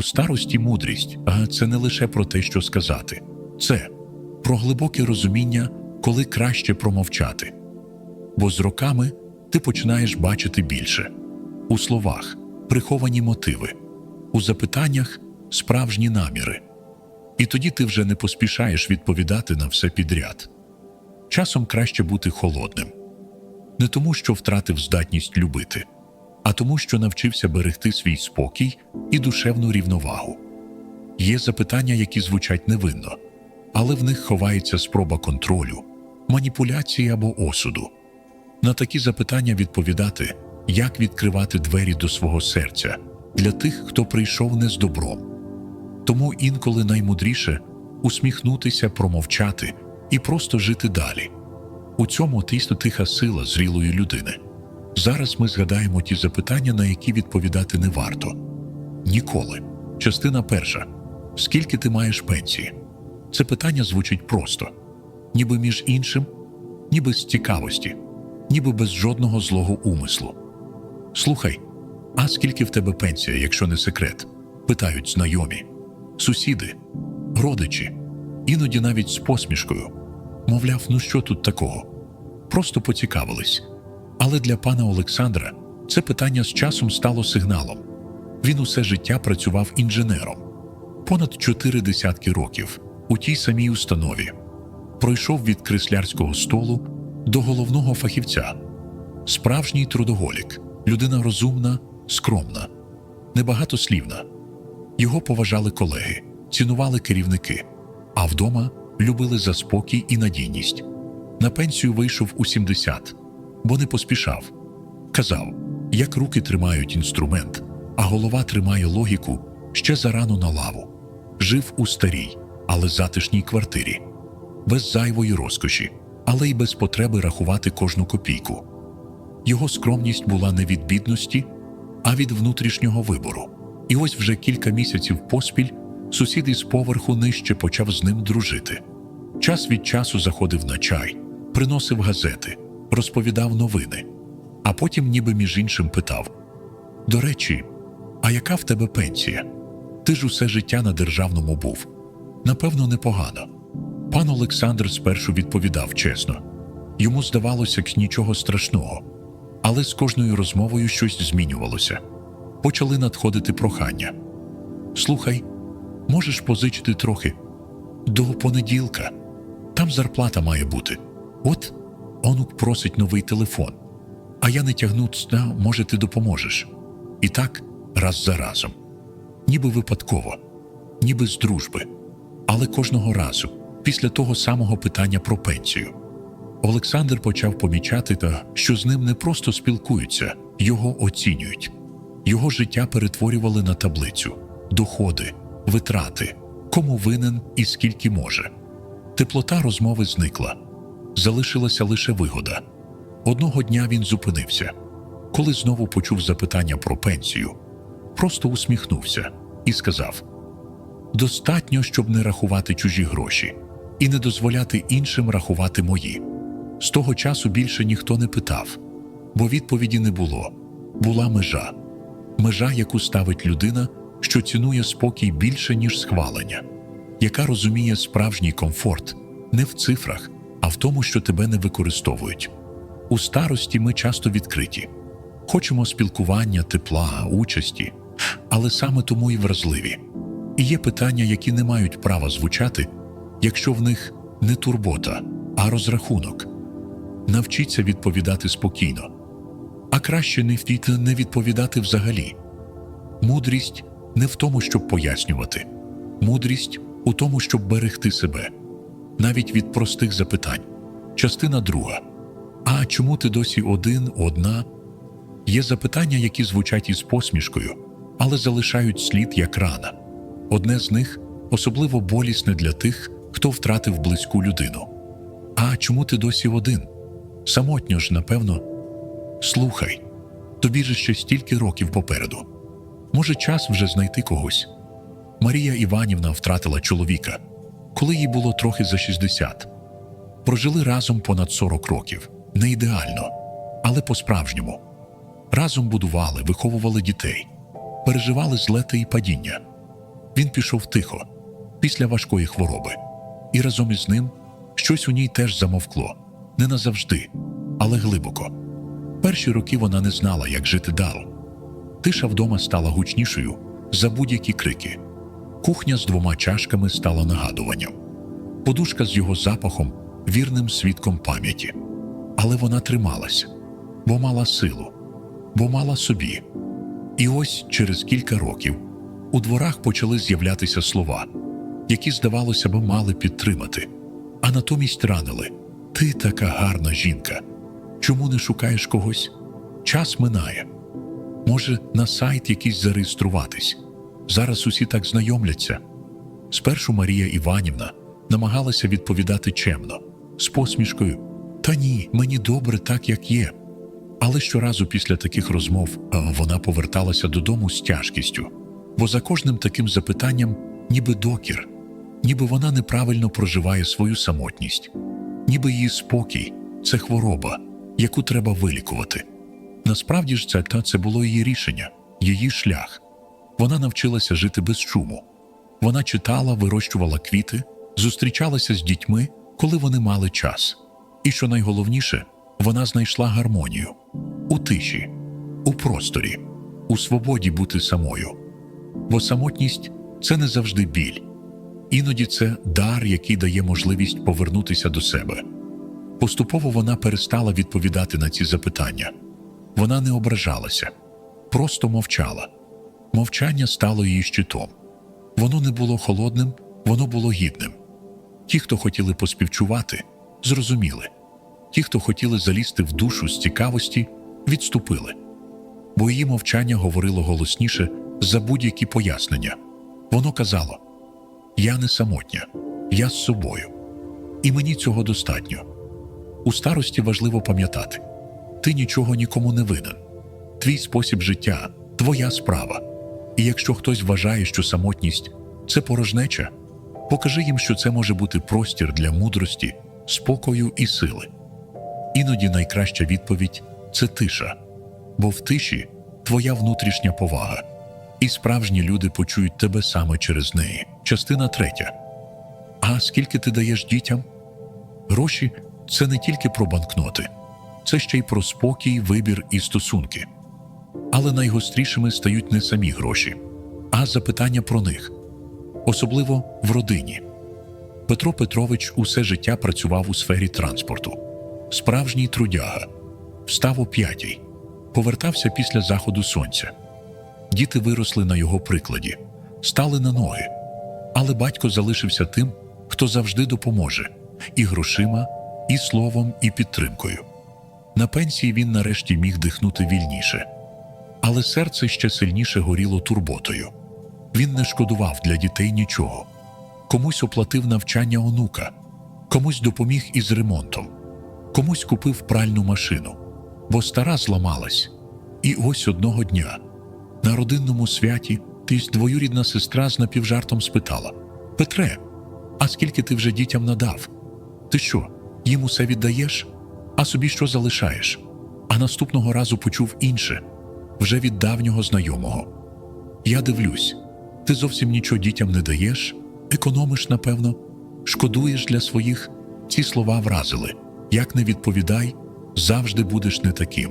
У старості мудрість, а це не лише про те, що сказати, це про глибоке розуміння, коли краще промовчати. Бо з роками ти починаєш бачити більше у словах приховані мотиви, у запитаннях справжні наміри. І тоді ти вже не поспішаєш відповідати на все підряд. Часом краще бути холодним, не тому, що втратив здатність любити, а тому, що навчився берегти свій спокій і душевну рівновагу. Є запитання, які звучать невинно, але в них ховається спроба контролю, маніпуляції або осуду. На такі запитання відповідати, як відкривати двері до свого серця для тих, хто прийшов не з добром. Тому інколи наймудріше усміхнутися, промовчати і просто жити далі. У цьому тисто тиха сила зрілої людини. Зараз ми згадаємо ті запитання, на які відповідати не варто. Ніколи. Частина перша. Скільки ти маєш пенсії? Це питання звучить просто, ніби між іншим, ніби з цікавості, ніби без жодного злого умислу. Слухай, а скільки в тебе пенсія, якщо не секрет? питають знайомі, сусіди, родичі, іноді навіть з посмішкою. Мовляв, ну що тут такого? Просто поцікавились. Але для пана Олександра це питання з часом стало сигналом. Він усе життя працював інженером, понад чотири десятки років у тій самій установі. Пройшов від креслярського столу до головного фахівця. Справжній трудоголік, людина розумна, скромна, небагатослівна. Його поважали колеги, цінували керівники, а вдома любили за спокій і надійність. На пенсію вийшов у 70, бо не поспішав. Казав, як руки тримають інструмент, а голова тримає логіку ще зарано на лаву. Жив у старій, але затишній квартирі, без зайвої розкоші, але й без потреби рахувати кожну копійку. Його скромність була не від бідності, а від внутрішнього вибору. І ось вже кілька місяців поспіль сусід із поверху нижче почав з ним дружити. Час від часу заходив на чай, приносив газети, розповідав новини, а потім, ніби між іншим, питав: До речі, а яка в тебе пенсія? Ти ж усе життя на державному був. Напевно, непогано. Пан Олександр спершу відповідав чесно. Йому здавалося нічого страшного, але з кожною розмовою щось змінювалося. Почали надходити прохання. Слухай, можеш позичити трохи до понеділка. Там зарплата має бути. От онук просить новий телефон. А я не тягну, цна, може, ти допоможеш. І так, раз за разом. Ніби випадково, ніби з дружби. Але кожного разу, після того самого питання про пенсію. Олександр почав помічати, та, що з ним не просто спілкуються, його оцінюють. Його життя перетворювали на таблицю, доходи, витрати, кому винен і скільки може. Теплота розмови зникла, залишилася лише вигода. Одного дня він зупинився, коли знову почув запитання про пенсію, просто усміхнувся і сказав: Достатньо, щоб не рахувати чужі гроші і не дозволяти іншим рахувати мої. З того часу більше ніхто не питав, бо відповіді не було. Була межа, межа, яку ставить людина, що цінує спокій більше, ніж схвалення, яка розуміє справжній комфорт не в цифрах, а в тому, що тебе не використовують. У старості ми часто відкриті, хочемо спілкування, тепла, участі, але саме тому і вразливі. І є питання, які не мають права звучати, якщо в них не турбота, а розрахунок. Навчіться відповідати спокійно, а краще не втіти не відповідати взагалі. Мудрість не в тому, щоб пояснювати, мудрість у тому, щоб берегти себе, навіть від простих запитань. Частина друга. А чому ти досі один, одна? Є запитання, які звучать із посмішкою, але залишають слід як рана. Одне з них особливо болісне для тих, хто втратив близьку людину. А чому ти досі один? Самотньо ж, напевно. Слухай, тобі же ще стільки років попереду. Може, час вже знайти когось. Марія Іванівна втратила чоловіка, коли їй було трохи за 60. Прожили разом понад 40 років. Не ідеально, але по-справжньому. Разом будували, виховували дітей, переживали злети і падіння. Він пішов тихо, після важкої хвороби, і разом із ним щось у ній теж замовкло не назавжди, але глибоко. Перші роки вона не знала, як жити далі. Тиша вдома стала гучнішою за будь-які крики. Кухня з двома чашками стала нагадуванням. Подушка з його запахом вірним свідком пам'яті. Але вона трималась, бо мала силу, бо мала собі. І ось через кілька років у дворах почали з'являтися слова, які, здавалося б, мали підтримати, а натомість ранили Ти така гарна жінка. Чому не шукаєш когось? Час минає. Може, на сайт якийсь зареєструватись. Зараз усі так знайомляться. Спершу Марія Іванівна намагалася відповідати чемно, з посмішкою Та ні, мені добре так, як є. Але щоразу після таких розмов вона поверталася додому з тяжкістю, бо за кожним таким запитанням ніби докір, ніби вона неправильно проживає свою самотність, ніби її спокій це хвороба, яку треба вилікувати. Насправді ж це та це було її рішення, її шлях. Вона навчилася жити без шуму. Вона читала, вирощувала квіти, зустрічалася з дітьми, коли вони мали час. І що найголовніше, вона знайшла гармонію у тиші, у просторі, у свободі бути самою. Бо самотність це не завжди біль, іноді це дар, який дає можливість повернутися до себе. Поступово вона перестала відповідати на ці запитання. Вона не ображалася, просто мовчала. Мовчання стало її щитом. Воно не було холодним, воно було гідним. Ті, хто хотіли поспівчувати, зрозуміли. Ті, хто хотіли залізти в душу з цікавості, відступили. Бо її мовчання говорило голосніше за будь-які пояснення. Воно казало: Я не самотня, я з собою. І мені цього достатньо. У старості важливо пам'ятати ти нічого нікому не винен. Твій спосіб життя, твоя справа. І якщо хтось вважає, що самотність це порожнеча, покажи їм, що це може бути простір для мудрості, спокою і сили. Іноді найкраща відповідь це тиша, бо в тиші твоя внутрішня повага, і справжні люди почують тебе саме через неї. Частина третя. А скільки ти даєш дітям? Гроші це не тільки про банкноти, це ще й про спокій, вибір і стосунки. Але найгострішими стають не самі гроші, а запитання про них, особливо в родині. Петро Петрович усе життя працював у сфері транспорту. Справжній трудяга, встав о п'ятій, повертався після заходу сонця. Діти виросли на його прикладі, стали на ноги. Але батько залишився тим, хто завжди допоможе і грошима, і словом, і підтримкою. На пенсії він нарешті міг дихнути вільніше, але серце ще сильніше горіло турботою. Він не шкодував для дітей нічого. Комусь оплатив навчання онука, комусь допоміг із ремонтом, комусь купив пральну машину, бо стара зламалась. І ось одного дня на родинному святі тись двоюрідна сестра з напівжартом спитала: Петре, а скільки ти вже дітям надав? Ти що, їм усе віддаєш, а собі що залишаєш? А наступного разу почув інше вже від давнього знайомого. Я дивлюсь, ти зовсім нічого дітям не даєш, економиш, напевно, шкодуєш для своїх. Ці слова вразили. Як не відповідай, завжди будеш не таким.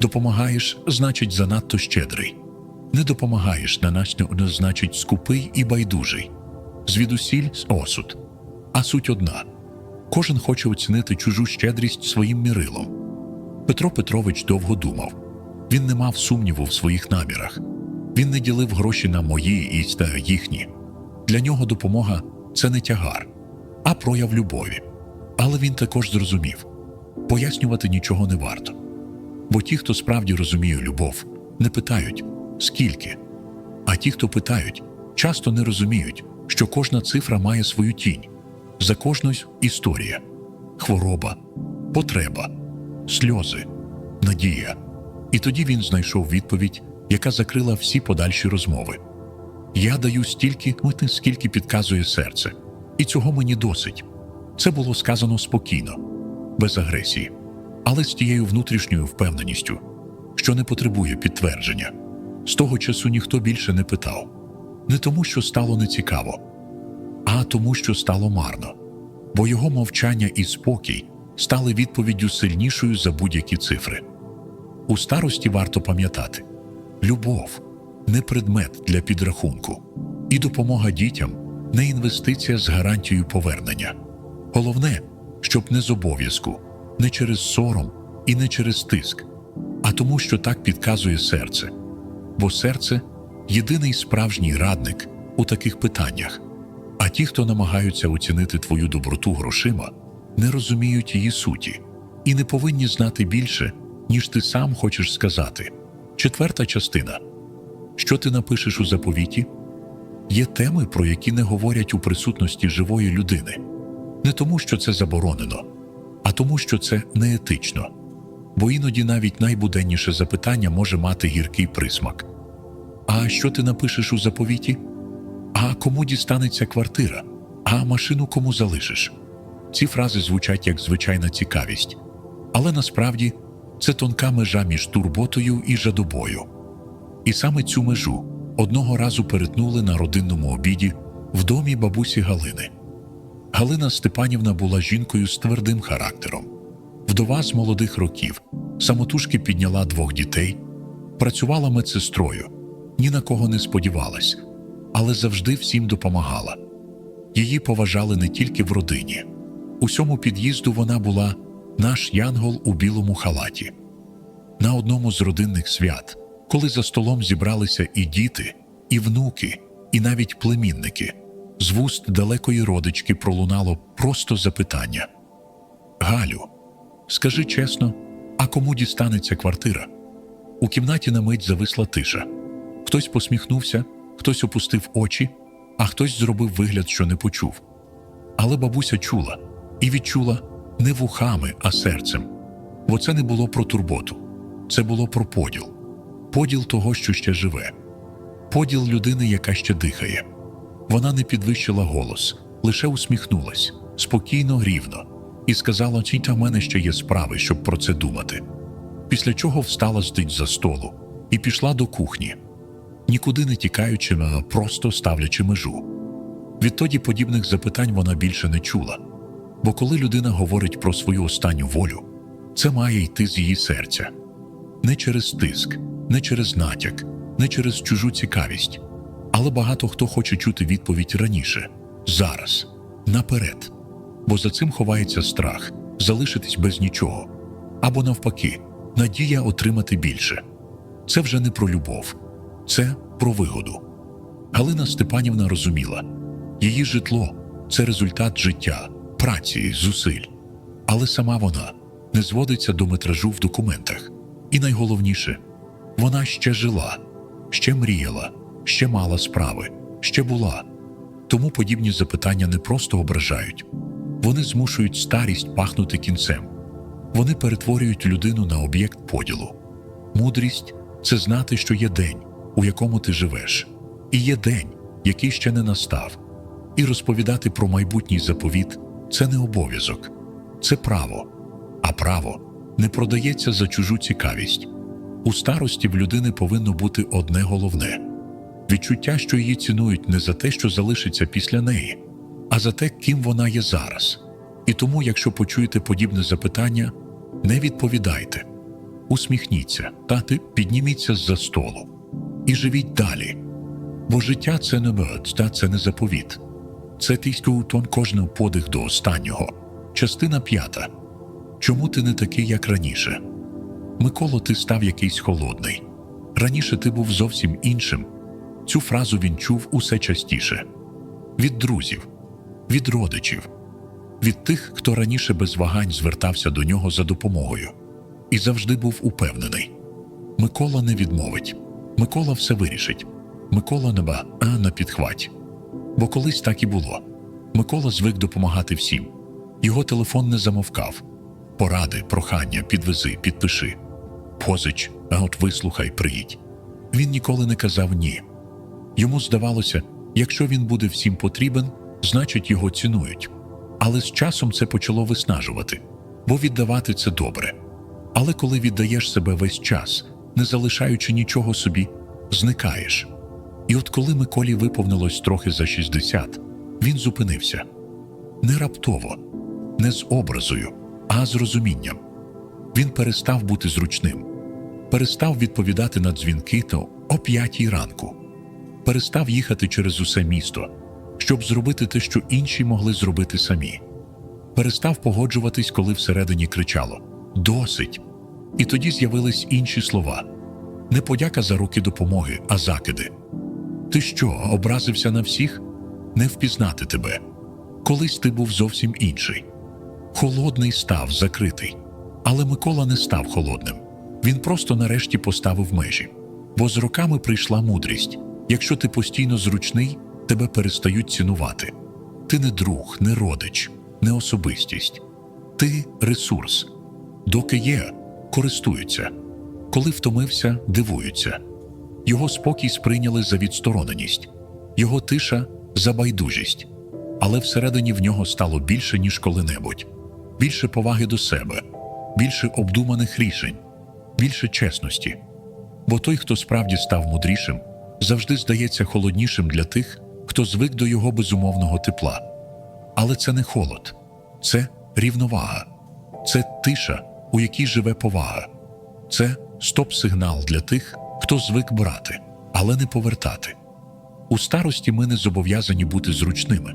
Допомагаєш, значить, занадто щедрий. Не допомагаєш, на значить, скупий і байдужий. Звідусіль осуд. А суть одна кожен хоче оцінити чужу щедрість своїм мірилом. Петро Петрович довго думав він не мав сумніву в своїх намірах, він не ділив гроші на мої і їхні. Для нього допомога це не тягар, а прояв любові. Але він також зрозумів пояснювати нічого не варто. Бо ті, хто справді розуміє любов, не питають скільки. А ті, хто питають, часто не розуміють, що кожна цифра має свою тінь, за кожною історія, хвороба, потреба, сльози, надія. І тоді він знайшов відповідь, яка закрила всі подальші розмови. Я даю стільки, скільки підказує серце, і цього мені досить. Це було сказано спокійно, без агресії, але з тією внутрішньою впевненістю, що не потребує підтвердження. З того часу ніхто більше не питав, не тому, що стало нецікаво, а тому, що стало марно, бо його мовчання і спокій стали відповіддю сильнішою за будь-які цифри. У старості варто пам'ятати любов не предмет для підрахунку, і допомога дітям не інвестиція з гарантією повернення. Головне, щоб не з обов'язку, не через сором і не через тиск, а тому, що так підказує серце. Бо серце єдиний справжній радник у таких питаннях. А ті, хто намагаються оцінити твою доброту грошима, не розуміють її суті і не повинні знати більше, ніж ти сам хочеш сказати. Четверта частина. Що ти напишеш у заповіті? Є теми, про які не говорять у присутності живої людини. Не тому, що це заборонено, а тому, що це неетично. Бо іноді навіть найбуденніше запитання може мати гіркий присмак. А що ти напишеш у заповіті? А кому дістанеться квартира? А машину кому залишиш? Ці фрази звучать як звичайна цікавість, але насправді це тонка межа між турботою і жадобою. І саме цю межу одного разу перетнули на родинному обіді в домі бабусі Галини. Галина Степанівна була жінкою з твердим характером. Вдова з молодих років, самотужки підняла двох дітей, працювала медсестрою, ні на кого не сподівалась, але завжди всім допомагала. Її поважали не тільки в родині. Усьому під'їзду вона була наш янгол у білому халаті. На одному з родинних свят, коли за столом зібралися і діти, і внуки, і навіть племінники, з вуст далекої родички пролунало просто запитання: Галю, скажи чесно, а кому дістанеться квартира? У кімнаті на мить зависла тиша. Хтось посміхнувся, хтось опустив очі, а хтось зробив вигляд, що не почув. Але бабуся чула і відчула не вухами, а серцем. Бо це не було про турботу, це було про поділ, поділ того, що ще живе, поділ людини, яка ще дихає. Вона не підвищила голос, лише усміхнулась спокійно, рівно, і сказала: «Тітя, в мене ще є справи, щоб про це думати. Після чого встала з за столу і пішла до кухні, нікуди не тікаючи, а просто ставлячи межу. Відтоді подібних запитань вона більше не чула. Бо коли людина говорить про свою останню волю, це має йти з її серця не через тиск, не через натяк, не через чужу цікавість. Але багато хто хоче чути відповідь раніше, зараз, наперед. Бо за цим ховається страх залишитись без нічого, або навпаки, надія отримати більше. Це вже не про любов, це про вигоду. Галина Степанівна розуміла, її житло це результат життя, праці, зусиль. Але сама вона не зводиться до метражу в документах. І найголовніше, вона ще жила, ще мріяла, ще мала справи, ще була. Тому подібні запитання не просто ображають, вони змушують старість пахнути кінцем. Вони перетворюють людину на об'єкт поділу. Мудрість це знати, що є день, у якому ти живеш, і є день, який ще не настав. І розповідати про майбутній заповіт це не обов'язок, це право. А право не продається за чужу цікавість. У старості в людини повинно бути одне головне відчуття, що її цінують не за те, що залишиться після неї, а за те, ким вона є зараз. І тому, якщо почуєте подібне запитання, не відповідайте, усміхніться, тати, підніміться з-за столу і живіть далі. Бо життя це не мед, та це не заповіт. Це тон кожного подих до останнього. Частина п'ята. Чому ти не такий, як раніше? Миколо, ти став якийсь холодний. Раніше ти був зовсім іншим. Цю фразу він чув усе частіше від друзів, від родичів, від тих, хто раніше без вагань звертався до нього за допомогою, і завжди був упевнений. Микола не відмовить, Микола все вирішить. Микола неба, а на підхвать. Бо колись так і було. Микола звик допомагати всім. Його телефон не замовкав. Поради, прохання, підвези, підпиши. Позич, а от вислухай, приїдь. Він ніколи не казав ні. Йому здавалося, якщо він буде всім потрібен, значить його цінують. Але з часом це почало виснажувати, бо віддавати це добре. Але коли віддаєш себе весь час, не залишаючи нічого собі, зникаєш. І от коли Миколі виповнилось трохи за 60, він зупинився не раптово, не з образою, а з розумінням. Він перестав бути зручним, перестав відповідати на дзвінки то о п'ятій ранку, перестав їхати через усе місто, щоб зробити те, що інші могли зробити самі. Перестав погоджуватись, коли всередині кричало Досить. І тоді з'явились інші слова не подяка за руки допомоги, а закиди. Ти що, образився на всіх? Не впізнати тебе. Колись ти був зовсім інший. Холодний став закритий. Але Микола не став холодним. Він просто нарешті поставив межі. Бо з роками прийшла мудрість. Якщо ти постійно зручний, тебе перестають цінувати. Ти не друг, не родич, не особистість. Ти ресурс. Доки є, користуються. Коли втомився, дивуються. Його спокій сприйняли за відстороненість, його тиша за байдужість. Але всередині в нього стало більше, ніж коли-небудь, більше поваги до себе, більше обдуманих рішень, більше чесності. Бо той, хто справді став мудрішим, завжди здається холоднішим для тих, хто звик до його безумовного тепла. Але це не холод, це рівновага, це тиша, у якій живе повага, це стоп-сигнал для тих, хто звик брати, але не повертати. У старості ми не зобов'язані бути зручними.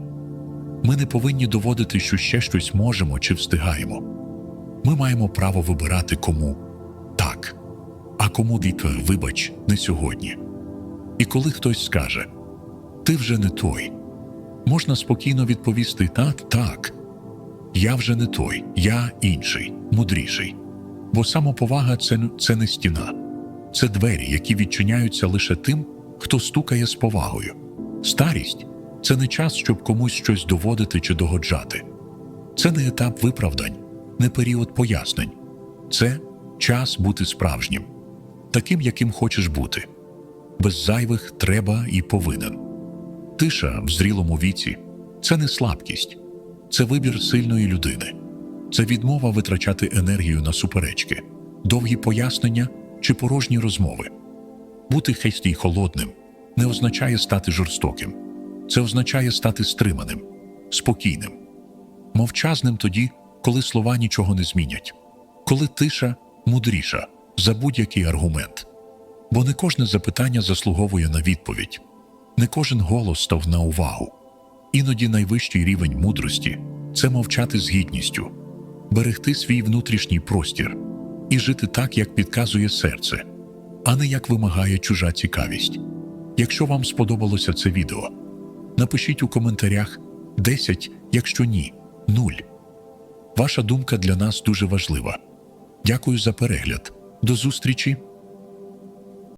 Ми не повинні доводити, що ще щось можемо чи встигаємо. Ми маємо право вибирати кому так, а кому дійка, вибач, не сьогодні. І коли хтось скаже Ти вже не той, можна спокійно відповісти так, так, я вже не той, я інший, мудріший. Бо самоповага це, це не стіна, це двері, які відчиняються лише тим, хто стукає з повагою. Старість це не час, щоб комусь щось доводити чи догоджати. Це не етап виправдань, не період пояснень. Це час бути справжнім, таким, яким хочеш бути, без зайвих треба і повинен. Тиша в зрілому віці це не слабкість, це вибір сильної людини, це відмова витрачати енергію на суперечки, довгі пояснення чи порожні розмови. Бути хесті й холодним не означає стати жорстоким, це означає стати стриманим, спокійним, мовчазним тоді, коли слова нічого не змінять, коли тиша мудріша за будь-який аргумент. Бо не кожне запитання заслуговує на відповідь, не кожен голос став на увагу. Іноді найвищий рівень мудрості це мовчати з гідністю, берегти свій внутрішній простір і жити так, як підказує серце, а не як вимагає чужа цікавість. Якщо вам сподобалося це відео, напишіть у коментарях 10, якщо ні, 0. Ваша думка для нас дуже важлива. Дякую за перегляд. До зустрічі!